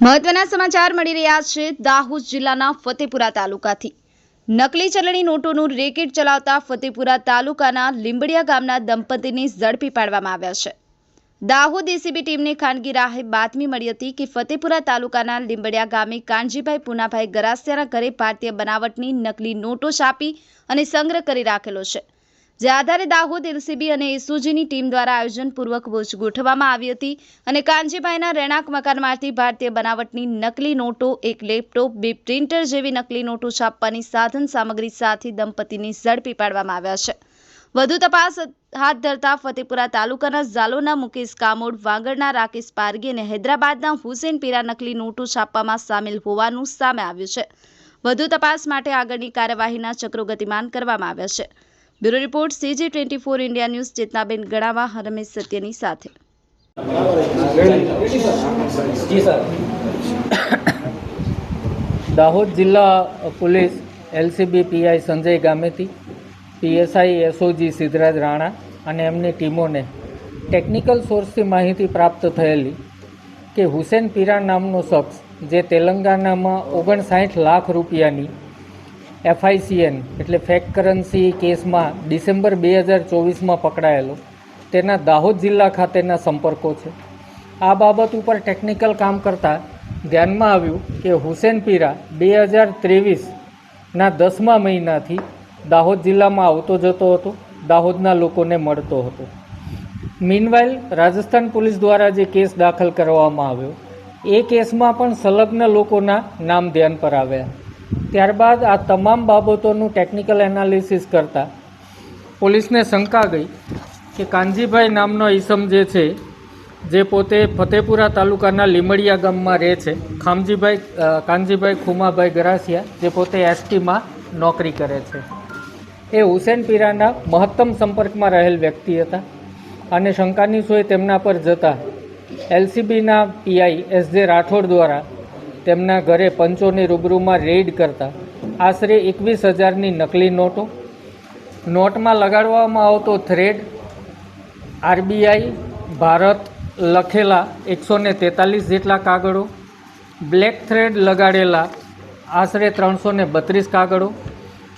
મહત્વના સમાચાર મળી રહ્યા છે દાહોદ જિલ્લાના ફતેપુરા તાલુકાથી. નકલી ચલણી નોટોનું રેકેટ ચલાવતા ફતેપુરા તાલુકાના લીંબડિયા ગામના દંપતીને ઝડપી પાડવામાં આવ્યા છે. દાહોદ એસીબી ટીમને ખાનગી રાહે બાતમી મળી હતી કે ફતેપુરા તાલુકાના લીંબડિયા ગામે કાનજીભાઈ પુનાભાઈ ગરાસિયાના ઘરે ભારતીય બનાવટની નકલી નોટો છાપી અને સંગ્રહ કરી રાખેલો છે. જે આધારે દાહોદ, એલસીબી અને એસઓજીની ટીમ દ્વારા આયોજનપૂર્વક વોચ ગોઠવવામાં આવી હતી અને કાંજીભાઈના રહેણાંક મકાનમાંથી ભારતીય બનાવટની નકલી નોટો, એક લેપટોપ, બે પ્રિન્ટર જેવી નકલી નોટો છાપવાની સાધન સામગ્રી સાથે દંપતીને ઝડપી પાડવામાં આવ્યા છે. વધુ તપાસ હાથ ધરતા ફતેપુરા તાલુકાના ઝાલોના મુકેશ કામોડ, વાંગડના રાકેશ પારગી અને હૈદરાબાદના હુસેન પીરા નકલી નોટો છાપવામાં સામેલ હોવાનું સામે આવ્યું છે. વધુ તપાસ માટે આગળની કાર્યવાહીના ચક્રો ગતિમાન કરવામાં આવ્યા છે. Bureau report CG twenty four India news Chetanaben Ganava Ramesh સત્યની સાથે. દાહોદ જિલ્લા police LCB PI Sanjay Gameti PSI SOG Siddhraj Rana અને એમની ટીમોને ટેકનિકલ સોર્સથી માહિતી પ્રાપ્ત થયેલી કે હુસેન પીરા નામનો શખ્સ, જે તેલંગાનામાં ઓગણસાઠ લાખ રૂપિયાની એફઆઈસીએન એટલે ફેક કરન્સી કેસમાં ડિસેમ્બર બે હજાર ચોવીસમાં પકડાયેલો. તેના દાહોદ જિલ્લા ખાતેના સંપર્કો છે. આ બાબત ઉપર ટેકનિકલ કામ કરતાં ધ્યાનમાં આવ્યું કે હુસેન પીરા બે હજાર ત્રેવીસના દસમા મહિનાથી દાહોદ જિલ્લામાં આવતો જતો હતો, દાહોદના લોકોને મળતો હતો. મીનવાઇલ રાજસ્થાન પોલીસ દ્વારા જે કેસ દાખલ કરવામાં આવ્યો, એ કેસમાં પણ સંલગ્ન લોકોના નામ ધ્યાન પર આવ્યા. ત્યારબાદ આ તમામ બાબતોનું ટેકનિકલ એનાલિસિસ કરતાં પોલીસને શંકા ગઈ કે કાનજીભાઈ નામનો ઈસમ જે છે, જે પોતે ફતેપુરા તાલુકાના લીમડિયા ગામમાં રહે છે. ખામજીભાઈ કાનજીભાઈ ખુમાભાઈ ગરાસિયા, જે પોતે એસટીમાં નોકરી કરે છે. એ હુસેન પીરાના મહત્તમ સંપર્કમાં રહેલ વ્યક્તિ હતા અને શંકાની સોય તેમના પર જતા એલસીબીના પીઆઈ એસ જે રાઠોડ દ્વારા તેમના ઘરે પંચોની રૂબરૂમાં રેડ કરતા આશરે એકવીસ હજારની નકલી નોટો. નોટમાં લગાડવામાં આવતો થ્રેડ આરબીઆઈ, ભારત લખેલા એકસો ને તેતાલીસ જેટલા કાગળો, બ્લેક થ્રેડ લગાડેલા આશરે ત્રણસો ને બત્રીસ કાગળો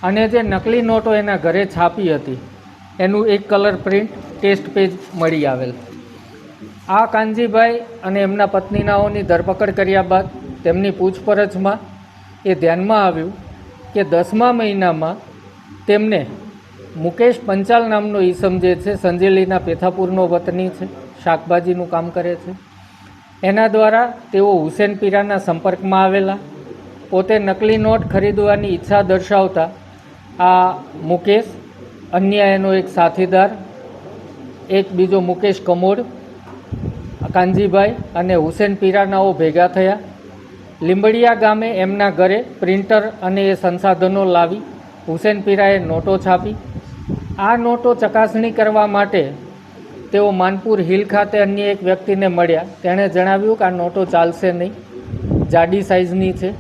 અને જે નકલી નોટો એના ઘરે છાપી હતી, એનું એક કલર પ્રિન્ટ ટેસ્ટ પેજ મળી આવેલ. આ કાનજીભાઈ અને એમના પત્નીનાઓની ધરપકડ કર્યા બાદ તેમની પૂછપરછમાં એ ધ્યાનમાં આવ્યું કે દસમા મહિનામાં તેમને મુકેશ પંચાલ નામનો ઈસમ જે છે, સંજેલીના પેથાપુરનો વતની છે, શાકભાજીનું કામ કરે છે. એના દ્વારા તેઓ હુસેન પીરાના સંપર્કમાં આવેલા, પોતે નકલી નોટ ખરીદવાની ઈચ્છા દર્શાવતા આ મુકેશ અન્ય એનો એક સાથીદાર, એક બીજો મુકેશ કમોડ, કાનજીભાઈ અને હુસેન પીરાનાઓ ભેગા થયા. લીંબડિયા ગામે એમના ઘરે પ્રિન્ટર અને એ સંસાધનો લાવી હુસેન પીરાએ નોટો છાપી. આ નોટો ચકાસણી કરવા માટે તેઓ માનપુર હિલ ખાતે અન્ય એક વ્યક્તિને મળ્યા. તેણે જણાવ્યું કે આ નોટો ચાલશે નહીં, જાડી સાઇઝની છે.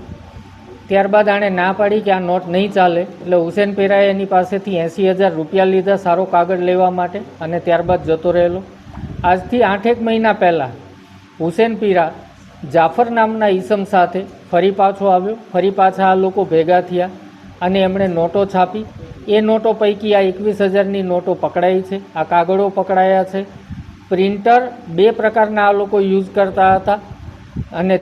ત્યારબાદ આણે ના પાડી કે આ નોટ નહીં ચાલે, એટલે હુસેન પીરાએ એની પાસેથી એંસી હજાર રૂપિયા લીધા સારો કાગળ લેવા માટે અને ત્યારબાદ જતો રહેલો. આજથી આઠેક મહિના પહેલાં હુસેન પીરા જાફર નામના ઈસમ સાથે ફરી પાછો આવ્યો. ફરી પાછા આ લોકો ભેગા થયા અને એમણે નોટો છાપી. એ નોટો પૈકી આ એકવીસ હજારની નોટો પકડાઈ છે. આ કાગળો પકડાયા છે. પ્રિન્ટર બે પ્રકારના આ લોકો યુઝ કરતા હતા અને